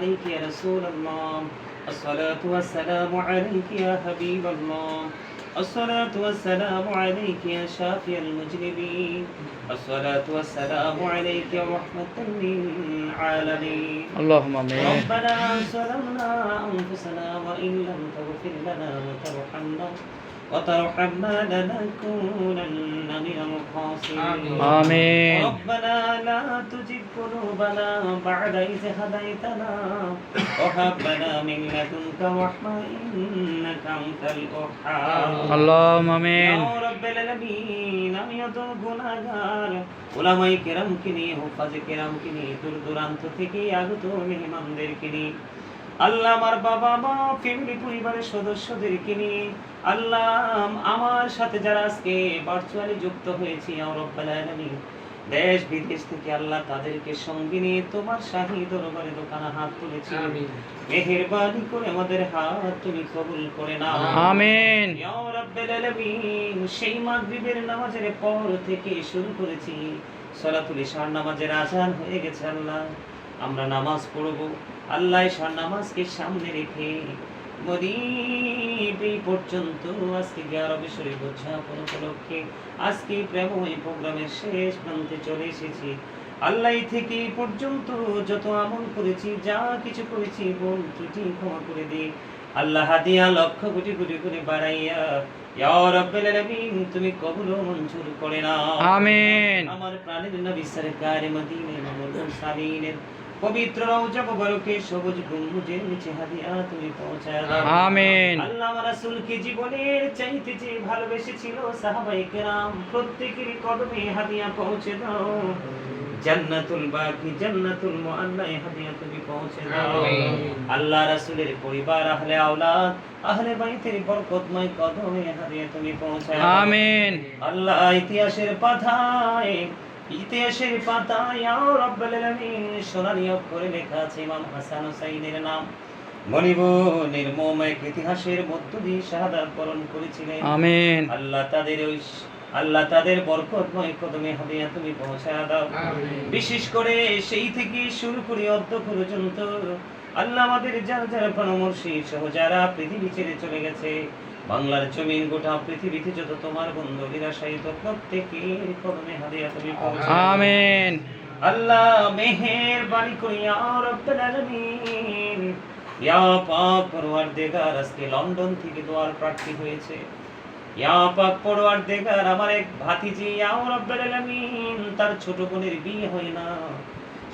عليك يا رسول الله. الصلاة والسلام عليك يا حبيب الله. الصلاة والسلام عليك يا شافي المجرمين الصلاة والسلام عليك يا رحمة للعالمين اللهم آمين. ربنا ظلمنا أنفسنا وإن لم تغفر لنا وترحمنا وترحمنا لنكونن من الخاسرين آمين ربنا لا تزغ قلوبنا بعد إذ هديتنا وهب لنا من لدنك رحمة إنك أنت الوهاب اللهم آمين ইয়া রাব্বাল আলামিন আমি অত গুনাহগার ওলামায়ে কেরামকে নিয়ে হুফাজে কেরামকে নিয়ে দূর দূরান্ত থেকে আগত মেহমানদেরকে নিয়ে আল্লাহ আমার বাবা মা ফ্যামিলি পরিবারের সদস্যদেরকে নিয়ে আল্লাহ আমার সাথে যারা আজকে ভার্চুয়ালি যুক্ত হয়েছি ইয়া রাব্বাল আলামিন দেশ বিদেশ থেকে আল্লাহ তাদেরকে সঙ্গে নিয়ে তোমার শাহী দরবারে দোকানে হাত তুলেছি। মেহেরবানি করে আমাদের হাত তুমি কবুল করে নাও। আমিন। ইয়া রাব্বাল আলামিন সেই মাগরিবের নামাজের পর থেকে শুরু করেছি। সালাতুল ইশার নামাজের আজান হয়ে গেছে আল্লাহ। আমরা নামাজ পড়ব। আল্লাহ নামাজকে সামনে রেখে গরিব এই পর্যন্ত আজকে গ্যারবে শরীফ উদযাপন উপলক্ষে। আজকে প্রেম এই প্রোগ্রামের শেষ প্রান্তে চলে এসেছি। আল্লাহ থেকে পর্যন্ত যত আমল করেছি যা কিছু করেছি বোন ত্রুটি ক্ষমা করে দিই আল্লাহ হাদিয়া লক্ষ কোটি কোটি করে বাড়াইয়া ইয়া তুমি কবুল মঞ্জুর করে নাও। আমিন। আমার প্রাণের নবী সরকার মদিনা ইমামুল মুরসালিনের পবিত্র রওজা মুবারকে সবুজ গম্বুজের নিচে হাদিয়া তুমি পৌঁছায় দাও। আমিন। আল্লাহ আমার রাসূলকে জীবনের চাইতে যে ভালোবেসেছিল সাহাবায়ে কেরাম প্রত্যেকেরই কদমে হাদিয়া পৌঁছে দাও। জান্নাতুল বাকি জান্নাতুল মুআল্লায় হাদিয়া তুমি পৌঁছে দাও। আল্লাহ রাসূলের পরিবার আহলে আওলাদ আহলে বাইতের বরকতময় কদমে হাদিয়া তুমি পৌঁছায় দাও। আমিন। আল্লাহ ইতিহাসের পাতায় ইতিহাসের পাতায় ইয়া রাব্বাল আলামিন সোনালী অক্ষরে লেখা আছে ইমাম হাসান হুসাইনের নাম। মনিব নির্মম এক ইতিহাসের মধ্য দিয়ে শাহাদাত বরণ করেছিলেন। আমিন। আল্লাহ তাদের ওই আল্লাহ তাদের বরকতময় কদমে হাদিয়া তুমি পৌঁছায় দাও। বিশেষ করে সেই থেকে শুরু করে অর্ধ পর্যন্ত আল্লাহ আমাদের যারা যারা পরামর্শী সহ যারা পৃথিবী ছেড়ে চলে গেছে বাংলার জমিন গোটা পৃথিবীতে যত তোমার বন্ধু নিরাশায়িত প্রত্যেকের কদমে হাদিয়া তুমি আমিন। আল্লাহ মেহের বাড়ি করিয়া রব্বাল আলামিন। ইয়া পাক পরওয়ারদিগার আজকে লন্ডন থেকে দোয়ার প্রার্থী হয়েছে। ইয়া পাক পরওয়ারদিগার আমার এক ভাতিজি ইয়া রব্বাল আলামিন তার ছোট বোনের বিয়ে হয় না।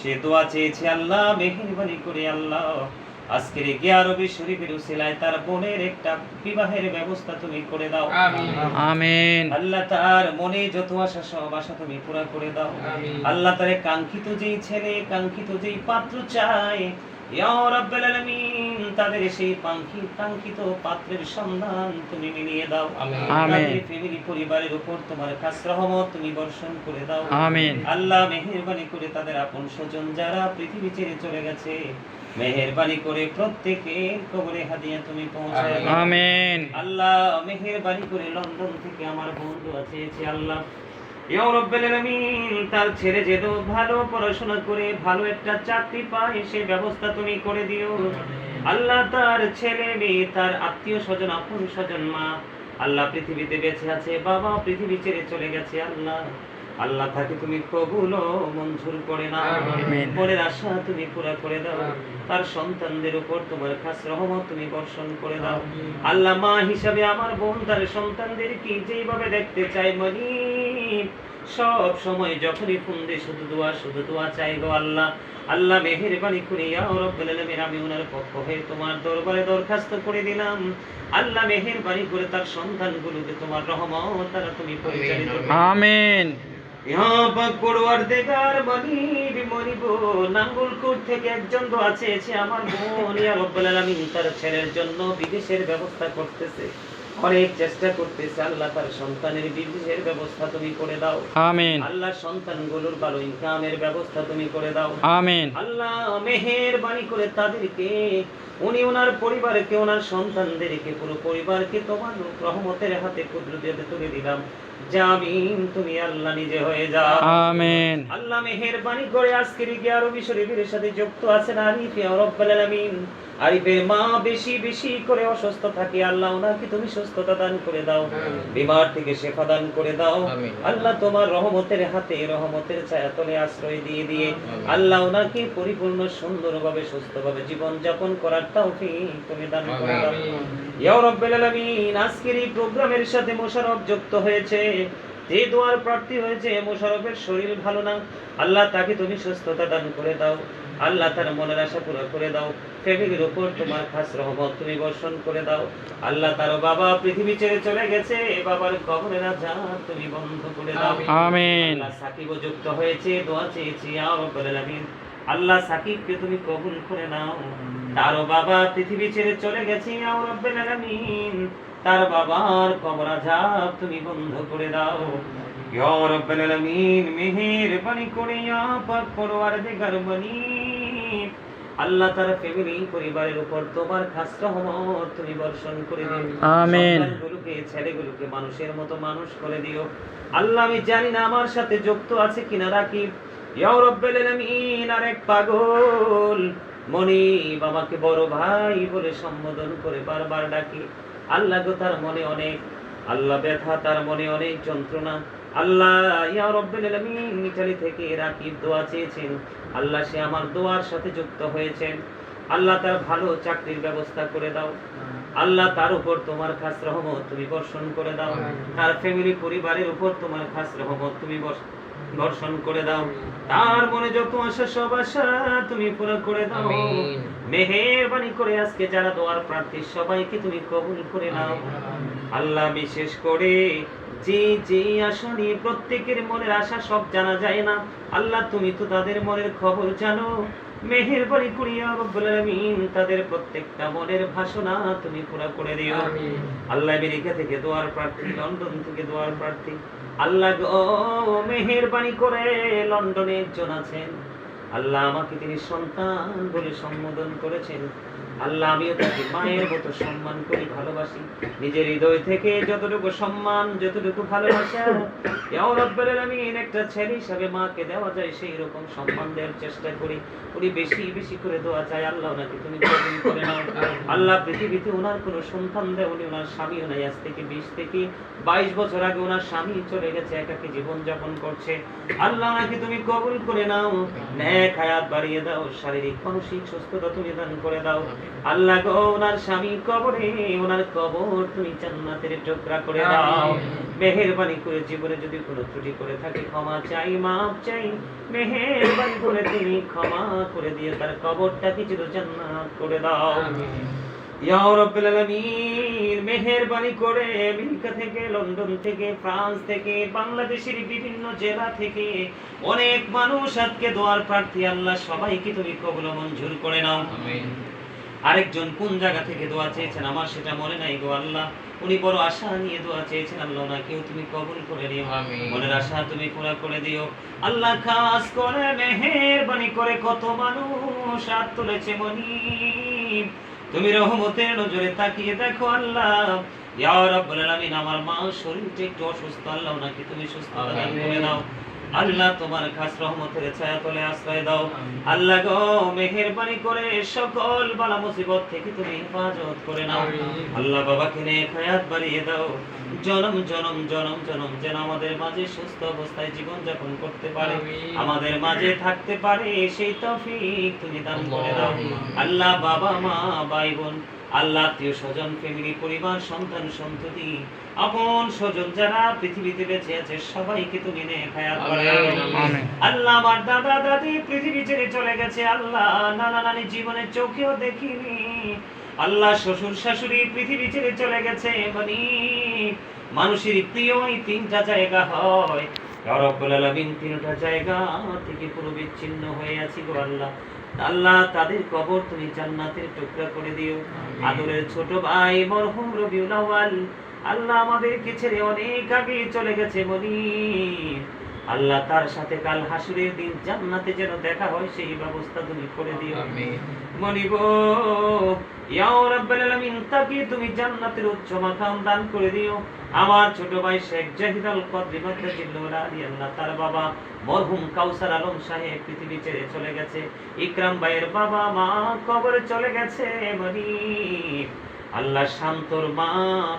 সে দোয়া চেয়েছে আল্লাহ মেহেরবানি করে আল্লাহ। আজকের গিয়ারবি শরীফের উসিলায় তার বোনের একটা বিবাহের ব্যবস্থা তুমি করে দাও। আমিন। আল্লাহ তার মনে যত আশা সব আশা তুমি পুরা করে দাও। আল্লাহ তারে কাঙ্ক্ষিত যেই ছেলে কাঙ্ক্ষিত যেই পাত্র চায় তাদের সেই পাঙ্কি কাঙ্ক্ষিত পাত্রের সন্ধান তুমি মিলিয়ে দাও। তাদের ফ্যামিলি পরিবারের উপর তোমার খাস রহমত তুমি বর্ষণ করে দাও। আমিন। আল্লাহ মেহেরবানি করে তাদের আপন স্বজন যারা পৃথিবী ছেড়ে চলে গেছে মেহেরবানি করে প্রত্যেকের কবরে হাদিয়া তুমি পৌঁছায় আমিন। আল্লাহ মেহেরবানি করে লন্ডন থেকে আমার বন্ধু আছে আল্লাহ তার ছেলে যেন ভালো পড়াশোনা করে ভালো একটা চাকরি পায় সে ব্যবস্থা তুমি করে দিও। আল্লাহ তার ছেলে মেয়ে তার আত্মীয় স্বজন আপন স্বজন মা আল্লাহ পৃথিবীতে বেঁচে আছে বাবা পৃথিবী ছেড়ে চলে গেছে আল্লাহ। আল্লাহ তাকে তুমি কবুল মঞ্জুর করে আমিন। মনের আশা তুমি পুরা করে দাও। তার সন্তানদের উপর তোমার খাস রহমত তুমি বর্ষণ করে দাও। আল্লাহ মা হিসাবে আমার বোন তার সন্তানদের কি যেইভাবে দেখতে চাই মনি সব সময় যখনই ফোন দিয়ে শুধু দোয়া শুধু দোয়া চাই গো আল্লাহ। আল্লাহ মেহেরবানি করে ইয়া রব্বুল আলামিন আমি ওনার পক্ষ হয়ে তোমার দরবারে দরখাস্ত করে দিলাম। আল্লাহ মেহেরবানি করে তার সন্তানগুলোকে তোমার রহমত দ্বারা তুমি পরিচালিত করো। আমিন। ইহা পাক পরওয়ারদিগার মনিব মনিব নাঙ্গলকোট থেকে একজন দোয়া চেয়েছে আমার বোন। ইয়া রব্বুল আলামিন তার ছেলের জন্য বিদেশের ব্যবস্থা করতেছে। অনেক চেষ্টা করতেছে আল্লাহ তার সন্তানের বিবাহের ব্যবস্থা তুমি করে দাও। আমিন। আল্লাহ সন্তানগুলোর ভালো ইনকামের ব্যবস্থা তুমি করে দাও। আমিন। আল্লাহ মেহেরবানি করে তাদেরকে উনি ওনার পরিবারকে ওনার সন্তানদেরকে পুরো পরিবারকে তোমার রহমতের হাতে কুদরতে তুলে দিলাম। জামিন তুমি আল্লাহ নিজে হয়ে যাও। আমিন। আল্লাহ মেহেরবানি করে আজকের গিয়ে আরবি শরীফের সাথে যুক্ত আছেন আরিফ ইয়া রব্বাল আলামিন। আরিফের মা বেশি বেশি করে অসুস্থ থাকে আল্লাহ ওনাকে তুমি সুস্থতা দান করে দাও বিমার থেকে শেফা দান করে দাও। আল্লাহ তোমার রহমতের হাতে রহমতের ছায়াতলে আশ্রয় দিয়ে দিয়ে আল্লাহ ওনাকে পরিপূর্ণ সুন্দরভাবে সুস্থভাবে জীবন যাপন করার তৌফিক তুমি দান করে দাও। ইয়া রব্বাল আলামিন আজকের এই প্রোগ্রামের সাথে মোশাররফ যুক্ত হয়েছে। যে দোয়ার প্রার্থী হয়েছে মোশাররফের শরীর ভালো না আল্লাহ তাকে তুমি সুস্থতা দান করে দাও। আল্লাহ তার মনের আশা পুরো করে দাও। ফ্যামিলির উপর তোমার খাস রহমত তুমি বর্ষণ করে দাও। আল্লাহ তার বাবা পৃথিবী ছেড়ে চলে গেছে এ বাবার কবরের আজাব তুমি বন্ধ করে দাও। আমিন। আল্লাহ সাকিবও যুক্ত হয়েছে দোয়া চেয়েছি ইয়া রব্বাল আলামিন। আল্লাহ সাকিবকে তুমি কবুল করে নাও। তারও বাবা পৃথিবী ছেড়ে চলে গেছে ইয়া রব্বাল আলামিন। তার বাবার কবর আযাব তুমি বন্ধ করে দাও। ইয়া রব্বাল আলামিন মেহেরবানি করে পাক পরওয়ারদিগার বনি আল্লাহ তার ফ্যামিলি পরিবারের উপর তোমার খাস রহমত তুমি বর্ষণ করে দিও। আমিন। সন্তানগুলোকে ছেলেগুলোকে মানুষের মতো মানুষ করে দিও। আল্লাহ আমি জানি না আমার সাথে যুক্ত আছে কিনা ইয়া রব্বাল আলামিন আরেক পাগল। মনি বাবাকে বড় ভাই বলে সম্বোধন করে বারবার ডাকি। আল্লাহ গো তার মনে অনেক। আল্লাহ ব্যথা তার মনে অনেক যন্ত্রণা। আল্লাহ ইয়া রব্বাল আলামিন থেকে রাকিব দোয়া চেয়েছেন। আল্লাহ সে আমার দোয়ার সাথে যুক্ত হয়েছেন। আল্লাহ তার ভালো চাকরির ব্যবস্থা করে দাও। আল্লাহ তার উপর তোমার খাস রহমত তুমি বর্ষণ করে দাও। তার ফ্যামিলি পরিবারের উপর তোমার খাস রহমত তুমি বর্ষণ করে দাও। তার মনে যত আশা সব আশা তুমি পুরো করে দাও। মেহেরবানি করে আজকে যারা দোয়ার প্রার্থী সবাইকে তুমি কবুল করে নাও। আল্লাহ বিশেষ করে যে যে আশা নিয়ে প্রত্যেকের মনের আশা সব জানা যায় না আল্লাহ তুমি তো তাদের মনের খবর জানো। মেহেরবানি করিয়া রব্বুল আলামিন তাদের প্রত্যেকটা মনের ভাষণা তুমি পুরা করে দিও। আল্লাহ আমেরিকা থেকে দোয়ার প্রার্থী লন্ডন থেকে দোয়ার প্রার্থী। আল্লাহ গো মেহেরবানি করে লন্ডনে একজন আছেন। আল্লাহ আমাকে তিনি সন্তান বলে সম্বোধন করেছেন। আল্লাহ, আমিও তাকে মায়ের মতো সম্মান করি, ভালোবাসি। নিজের হৃদয় থেকে যতটুকু সম্মান, যতটুকু ভালোবাসা একটা ছেলে হিসাবে মাকে দেওয়া যায়, সেই রকম সম্মান দেওয়ার চেষ্টা করি। উনি বেশি বেশি করে দোয়া আল্লাহ তুমি করে নাও। আল্লাহ পৃথিবীতে ওনার কোনো সন্তান দেওনি ওনার স্বামীও নাই। আজ থেকে বিশ থেকে বাইশ বছর আগে ওনার স্বামী চলে গেছে, একাকে জীবন যাপন করছে। আল্লাহ ওনাকে তুমি কবুল করে নাও। ন্যাক হায়াত বাড়িয়ে দাও, শারীরিক, মানসিক সুস্থতা তুমি দান করে দাও। আল্লাহ গো ওনার স্বামী কবরে ওনার কবর তুমি জান্নাতের টুকরা করে দাও। মেহেরবানি করে জীবনে যদি কোনো ত্রুটি করে থাকে ক্ষমা চাই মাপ চাই। মেহেরবানি করে তুমি ক্ষমা করে দিয়ে তার কবরটা কিছু জান্নাত করে দাও। ইয়া রাব্বুল আলামিন মেহেরবানি করে আমেরিকা থেকে লন্ডন থেকে ফ্রান্স থেকে বাংলাদেশের বিভিন্ন জেলা থেকে অনেক মানুষ আজকে দোয়ার প্রার্থী। আল্লাহ সবাইকে তুমি কবুল মঞ্জুর করে নাও। আরেকজন কোন জায়গা থেকে দোয়া চেয়েছেন? আমার সেটা মনে নাই গো আল্লাহ। উনি বড় আশা নিয়ে দোয়া চেয়েছেন আল্লাহ ওনাকেও তুমি কবুল করে নিও। মনের আশা তুমি পুরা করে দিও। আল্লাহ খাস করে মেহেরবানি করে কত মানুষ হাত তুলেছে মনি তুমি রহমতের নজরে তাকিয়ে দেখো আল্লাহ। ইয়া রাব্বুল আলামিন আমার মা শরীরটা একটু অসুস্থ আল্লাহ নাকি তুমি সুস্থ করে দাও। আল্লাহ তোমার খাস রহমতের ছায়া তলে আশ্রয় দাও। আল্লাহ গো মেহেরবানি করে সকল বালা মুসিবত থেকে তুমি হেফাজত করে নাও। আল্লাহ বাবাকে নিয়ে খায়াত বাড়িয়ে দাও। জনম জনম জনম জনম যেন আমাদের মাঝে সুস্থ অবস্থায় জীবন যাপন করতে পারে। আমাদের মাঝে থাকতে পারে সেই তৌফিক তুমি দান করে দাও। আল্লাহ বাবা মা ভাই বোন আল্লাহ আত্মীয় স্বজন ফ্যামিলি পরিবার সন্তান সন্ততি আপন স্বজন যারা পৃথিবীতে বেঁচে আছে সবাইকে তুমি। আল্লাহ আমার দাদা দাদি পৃথিবী ছেড়ে চলে গেছে। আল্লাহ নানা নানি জীবনের চোখেও দেখিনি। আল্লাহ শ্বশুর শাশুড়ি পৃথিবী ছেড়ে চলে গেছে মানে মানুষের প্রিয় এই তিনটা জায়গা হয়। রব্বুল আলামিন তিনটা জায়গা থেকে পুরো বিচ্ছিন্ন হয়ে আছি গো আল্লাহ। আল্লাহ তাদের কবর তুমি জান্নাতের টুকরা করে দিও। আদরের ছোট ভাই মরহুম রবিউল আল্লাহ আমাদেরকে ছেড়ে অনেক আগে চলে গেছে বলি আল্লাহ তার সাথে কাল হাসুরের দিন জান্নাতে যেন দেখা হয় সেই ব্যবস্থা তুমি করে দিও। মনিব ইয়া রাব্বাল আলামিন তাকে তুমি জান্নাতের উচ্চ মাকাম দান করে দিও। আমার ছোট ভাই শেখ জাহিদ আল কদরি মাদ্রাজিল্লাহ আল্লাহ তার বাবা মরহুম কাউসার আলম সাহেব পৃথিবী ছেড়ে চলে গেছে। ইকরাম ভাইয়ের বাবা মা কবরে চলে গেছে মনিব আল্লাহ শান্তর মা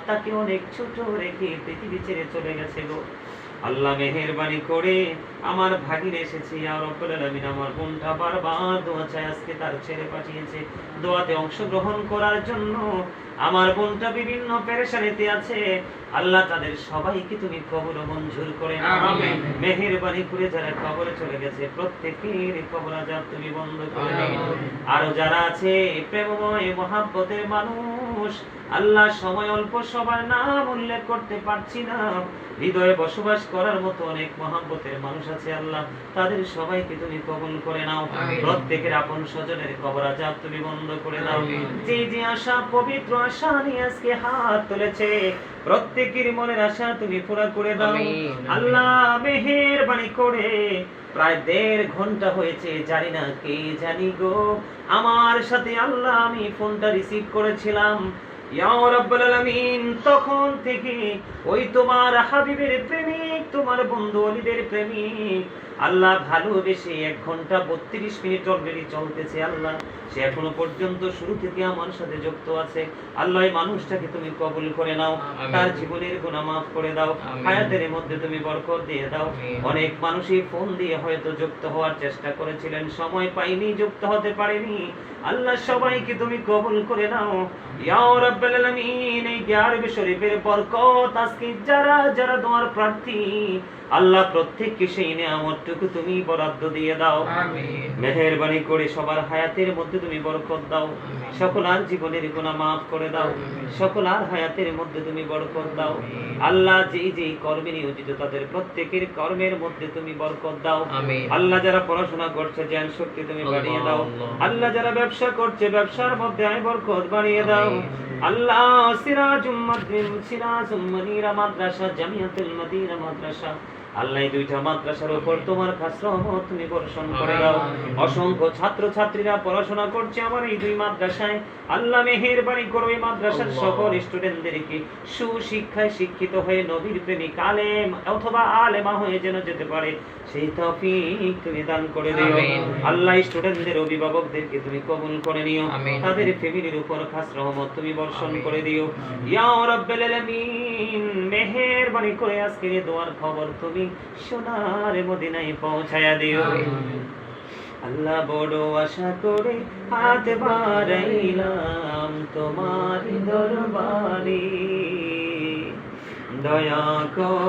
তাকে অনেক ছোট রেখে পৃথিবী ছেড়ে চলে গেছে গো। আল্লাহ মেহেরবানি করে আমার ভাগিন এসেছে আর রব্বুল আমার বোনটা বারবার দোয়া চায়, আজকে তার ছেড়ে পাঠিয়েছে। দোয়াতে অংশগ্রহণ করার জন্য আমার বোনটা বিভিন্ন পেরেশানিতে আছে। আল্লাহ তাদের সবাইকে তুমি কবর মঞ্জুর করে মেহেরবানি করে যারা কবরে চলে গেছে প্রত্যেকের কবর আজাব তুমি বন্ধ করে দাও। আরও যারা আছে প্রেমময় মহাব্বতের মানুষ আল্লাহ সময় অল্প সবার নাম উল্লেখ করতে পারছি না। হৃদয়ে বসবাস করার মতো অনেক মহাব্বতের মানুষ আছে আল্লাহ। তাদের সবাইকে তুমি কবুল করে নাও। প্রত্যেকের আপন স্বজনের কবর আজাব তুমি বন্ধ করে দাও। যে যে আশা পবিত্র আশা নিয়ে আজকে হাত তুলেছে। প্রত্যেকের মনের আশা তুমি পুরা করে দাও। আল্লাহ আল্লাহ মেহেরবানি করে প্রায় দেড় ঘণ্টা হয়েছে জানি না কে জানি গো। আমার সাথে আল্লাহ আমি ফোনটা রিসিভ করেছিলাম। তখন থেকে ওই তোমার হাবিবের প্রেমিক তোমার বন্ধু অলিদের প্রেমিক আল্লাহ ভালোবেসে এক ঘণ্টা বত্রিশ মিনিট অলরেডি চলতেছে আল্লাহ। সে এখনও পর্যন্ত শুরু থেকে আমার সাথে যুক্ত আছে। আল্লাহ মানুষটাকে তুমি কবুল করে নাও তার জীবনের গুনাহ মাফ করে দাও হায়াতের মধ্যে তুমি বরকত দিয়ে দাও। অনেক মানুষই ফোন দিয়ে হয়তো যুক্ত হওয়ার চেষ্টা করেছিলেন সময় পাইনি যুক্ত হতে পারেনি। আল্লাহ সবাইকে তুমি কবুল করে নাও। মেহরবানি রাব্বাল আলামিন এই গ্যারবে শরীফের বরকত আজকে যারা যারা তোমার প্রার্থী আল্লাহ প্রত্যেককে সেই নিয়ামতটুকু তুমি বরাদ্দ দিয়ে দাও। মেহেরবানি করে সবার হায়াতের মধ্যে তুমি বরকত দাও। সকলার জীবনের গুনাহ মাফ করে দাও। সকলার হায়াতের মধ্যে তুমি বরকত দাও। আল্লাহ যেই যেই কর্মে নিয়োজিত তাদের প্রত্যেকের কর্মের মধ্যে তুমি বরকত দাও। আল্লাহ যারা পড়াশোনা করছে জ্ঞান শক্তি তুমি বাড়িয়ে দাও। আল্লাহ। যারা ব্যবসা করছে ব্যবসার মধ্যে আয় বরকত বাড়িয়ে দাও। আল্লাহ সিরাজুম মাদ্রিম সিরাজুম মনিরা মাদ্রাসা জামিয়াতুল মদিনা মাদ্রাসা। আল্লাহ দুইটা মাদ্রাসার উপর তোমার খাস রহমত তুমি বর্ষণ করে দাও অসংখ্য ছাত্র ছাত্রীরা পড়াশোনা করছে আমার এই দুই মাদ্রাসায়। আল্লাহ মেহেরবানি করো এই মাদ্রাসার সকল স্টুডেন্টদেরকে সুশিক্ষায় শিক্ষিত হয়ে নবীর প্রেমিক আলেম অথবা আলেমা হয়ে যেন যেতে পারে সেই তৌফিক তুমি দান করে দিও। আল্লাহ স্টুডেন্টদের অভিভাবকদেরকে তুমি কবুল করে নিও। তাদের ফ্যামিলির উপর খাস রহমত তুমি বর্ষণ করে দিও। ইয়া রাব্বাল আলামিন মেহেরবানি করে আজকে দোয়ার খবর তুমি সোনার মদিনায় পৌঁছায়া দিও। আল্লাহ বড় আশা করে হাত বাড়াইলাম তোমার দরবারে দয়া কর